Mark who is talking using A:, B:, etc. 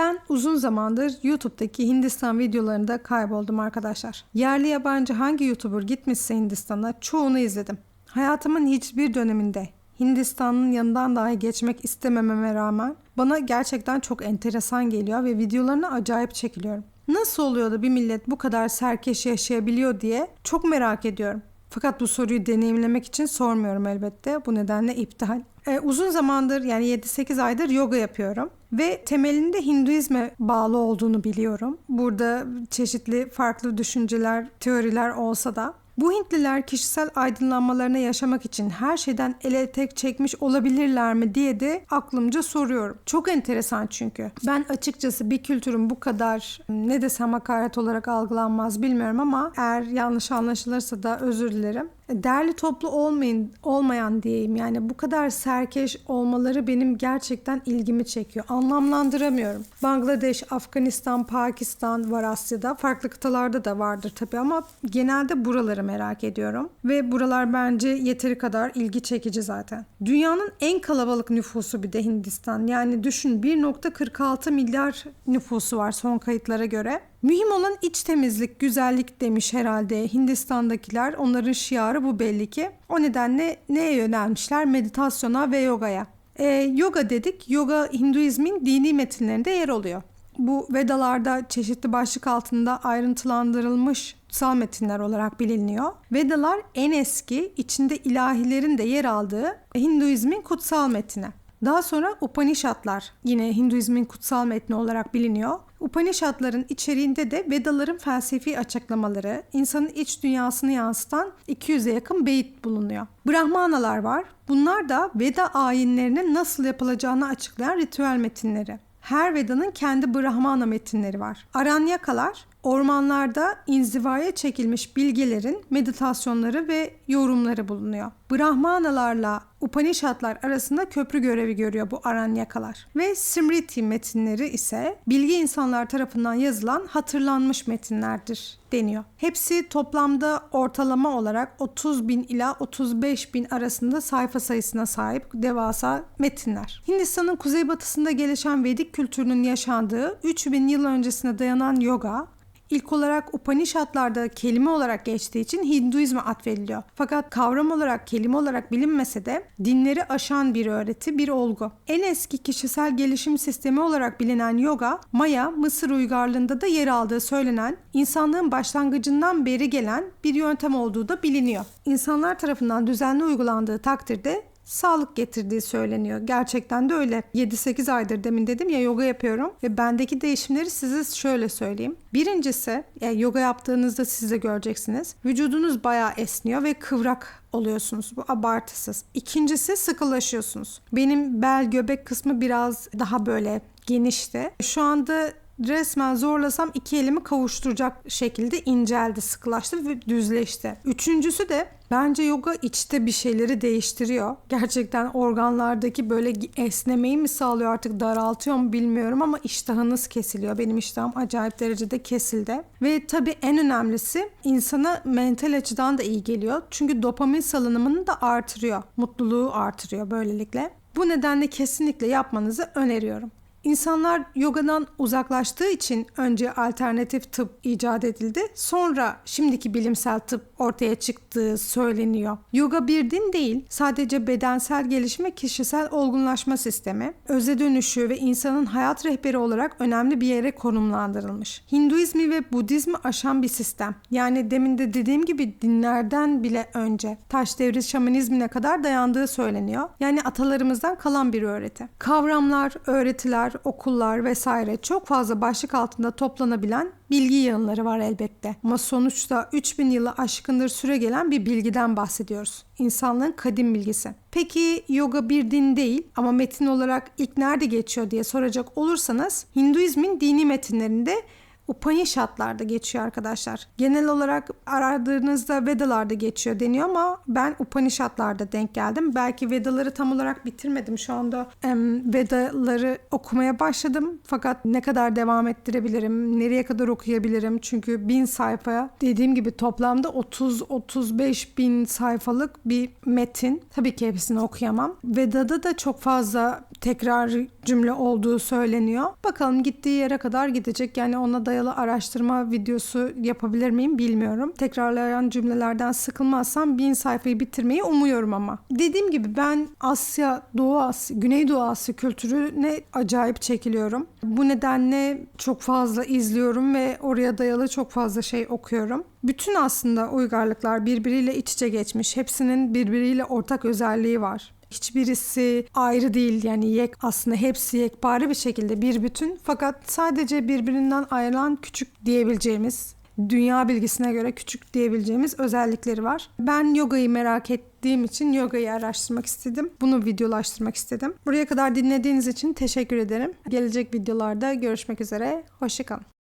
A: Ben uzun zamandır YouTube'daki Hindistan videolarında kayboldum arkadaşlar. Yerli yabancı hangi YouTuber gitmişse Hindistan'a çoğunu izledim. Hayatımın hiçbir döneminde Hindistan'ın yanından dahi geçmek istemememe rağmen bana gerçekten çok enteresan geliyor ve videolarına acayip çekiliyorum. Nasıl oluyor da bir millet bu kadar serkeş yaşayabiliyor diye çok merak ediyorum. Fakat bu soruyu deneyimlemek için sormuyorum elbette. Bu nedenle iptal. Ee, uzun zamandır yani 7-8 aydır yoga yapıyorum ve temelinde Hinduizme bağlı olduğunu biliyorum. Burada çeşitli farklı düşünceler, teoriler olsa da bu Hintliler kişisel aydınlanmalarını yaşamak için her şeyden ele tek çekmiş olabilirler mi diye de aklımca soruyorum. Çok enteresan çünkü. Ben açıkçası bir kültürün bu kadar ne desem hakaret olarak algılanmaz bilmiyorum ama eğer yanlış anlaşılırsa da özür dilerim. Derli toplu olmayın, olmayan diyeyim yani bu kadar serkeş olmaları benim gerçekten ilgimi çekiyor. Anlamlandıramıyorum. Bangladeş, Afganistan, Pakistan var Asya'da. Farklı kıtalarda da vardır tabii ama genelde buraları merak ediyorum. Ve buralar bence yeteri kadar ilgi çekici zaten. Dünyanın en kalabalık nüfusu bir de Hindistan. Yani düşün 1.46 milyar nüfusu var son kayıtlara göre. Mühim olan iç temizlik, güzellik demiş herhalde Hindistan'dakiler. Onların şiarı bu belli ki. O nedenle neye yönelmişler? Meditasyona ve yogaya. Ee, yoga dedik. Yoga Hinduizmin dini metinlerinde yer alıyor. Bu Vedalarda çeşitli başlık altında ayrıntılandırılmış kutsal metinler olarak biliniyor. Vedalar en eski, içinde ilahilerin de yer aldığı Hinduizmin kutsal metni. Daha sonra Upanishadlar yine Hinduizmin kutsal metni olarak biliniyor. Upanishadların içeriğinde de Vedaların felsefi açıklamaları, insanın iç dünyasını yansıtan 200'e yakın beyit bulunuyor. Brahmanalar var. Bunlar da Veda ayinlerinin nasıl yapılacağını açıklayan ritüel metinleri. Her Veda'nın kendi Brahmana metinleri var. Aranyakalar ormanlarda inzivaya çekilmiş bilgelerin meditasyonları ve yorumları bulunuyor. Brahmanalarla Upanishadlar arasında köprü görevi görüyor bu Aranyakalar. Ve Smriti metinleri ise bilgi insanlar tarafından yazılan hatırlanmış metinlerdir deniyor. Hepsi toplamda ortalama olarak 30 bin ila 35 bin arasında sayfa sayısına sahip devasa metinler. Hindistan'ın kuzeybatısında gelişen Vedik kültürünün yaşandığı 3000 yıl öncesine dayanan yoga, İlk olarak Upanishadlarda kelime olarak geçtiği için Hinduizme atfediliyor. Fakat kavram olarak, kelime olarak bilinmese de dinleri aşan bir öğreti, bir olgu. En eski kişisel gelişim sistemi olarak bilinen yoga, Maya, Mısır uygarlığında da yer aldığı söylenen, insanlığın başlangıcından beri gelen bir yöntem olduğu da biliniyor. İnsanlar tarafından düzenli uygulandığı takdirde sağlık getirdiği söyleniyor. Gerçekten de öyle. 7-8 aydır demin dedim ya yoga yapıyorum ve bendeki değişimleri size şöyle söyleyeyim. Birincisi yani yoga yaptığınızda siz de göreceksiniz. Vücudunuz bayağı esniyor ve kıvrak oluyorsunuz. Bu abartısız. İkincisi sıkılaşıyorsunuz. Benim bel göbek kısmı biraz daha böyle genişti. Şu anda resmen zorlasam iki elimi kavuşturacak şekilde inceldi, sıkılaştı ve düzleşti. Üçüncüsü de bence yoga içte bir şeyleri değiştiriyor. Gerçekten organlardaki böyle esnemeyi mi sağlıyor artık daraltıyor mu bilmiyorum ama iştahınız kesiliyor. Benim iştahım acayip derecede kesildi. Ve tabii en önemlisi insana mental açıdan da iyi geliyor. Çünkü dopamin salınımını da artırıyor. Mutluluğu artırıyor böylelikle. Bu nedenle kesinlikle yapmanızı öneriyorum. İnsanlar yogadan uzaklaştığı için önce alternatif tıp icat edildi. Sonra şimdiki bilimsel tıp ortaya çıktığı söyleniyor. Yoga bir din değil, sadece bedensel gelişme, kişisel olgunlaşma sistemi, öze dönüşü ve insanın hayat rehberi olarak önemli bir yere konumlandırılmış. Hinduizmi ve Budizmi aşan bir sistem. Yani demin de dediğim gibi dinlerden bile önce taş devri şamanizmine kadar dayandığı söyleniyor. Yani atalarımızdan kalan bir öğreti. Kavramlar, öğretiler, okullar vesaire çok fazla başlık altında toplanabilen bilgi yığınları var elbette. Ama sonuçta 3000 yılı aşkındır süre gelen bir bilgiden bahsediyoruz. İnsanlığın kadim bilgisi. Peki yoga bir din değil ama metin olarak ilk nerede geçiyor diye soracak olursanız Hinduizmin dini metinlerinde Upanishadlarda geçiyor arkadaşlar. Genel olarak aradığınızda Vedalarda geçiyor deniyor ama ben Upanishadlarda denk geldim. Belki Vedaları tam olarak bitirmedim şu anda. Em, Vedaları okumaya başladım. Fakat ne kadar devam ettirebilirim, nereye kadar okuyabilirim? Çünkü bin sayfaya dediğim gibi toplamda 30-35 bin sayfalık bir metin. Tabii ki hepsini okuyamam. Veda'da da çok fazla tekrar cümle olduğu söyleniyor. Bakalım gittiği yere kadar gidecek. Yani ona dayalı araştırma videosu yapabilir miyim bilmiyorum. Tekrarlayan cümlelerden sıkılmazsam bin sayfayı bitirmeyi umuyorum ama. Dediğim gibi ben Asya, Doğu Asya, Güneydoğu Asya kültürüne acayip çekiliyorum. Bu nedenle çok fazla izliyorum ve oraya dayalı çok fazla şey okuyorum. Bütün aslında uygarlıklar birbiriyle iç içe geçmiş. Hepsinin birbiriyle ortak özelliği var. Hiçbirisi ayrı değil yani yek aslında hepsi yekpare bir şekilde bir bütün fakat sadece birbirinden ayrılan küçük diyebileceğimiz dünya bilgisine göre küçük diyebileceğimiz özellikleri var. Ben yogayı merak ettiğim için yogayı araştırmak istedim. Bunu videolaştırmak istedim. Buraya kadar dinlediğiniz için teşekkür ederim. Gelecek videolarda görüşmek üzere. Hoşçakalın.